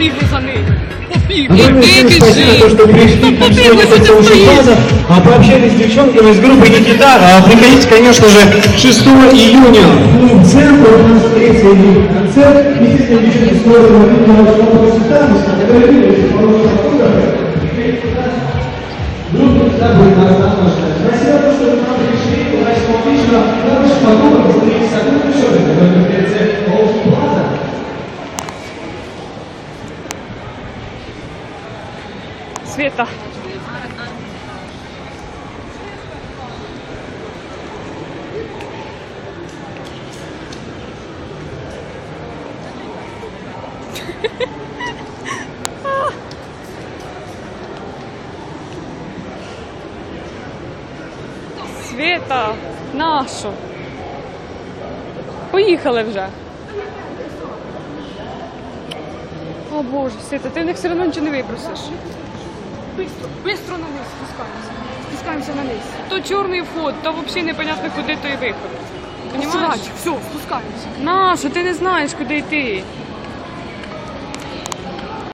побігли за ним. Ну, Побігли, Огромное всем вибіжи. спасибо, то, что пришли Ну, к нам побігли, сегодня що под ти солнце стоїш? Плаза, а пообщались с девчонками из группы Никита. А Приходите, конечно же, 6 июня в центр, у нас третий концерт. Естественно, девчонки смотрят на видео нашего консультанта, фотографируются, получат автографы. Группа всегда будет нас запрошена. Спасибо, что вы к нам Света. Света, нашу. Поїхали вже. О Боже, Света, ти в них все одно нічого не випросиш. Быстро, быстро на низ спускаємося. Спускаемся на низ. То чорний вход, то взагалі непонятно, куди той виход. Понимаєш? Все, спускаємося. На, що ти не знаєш, куди йти.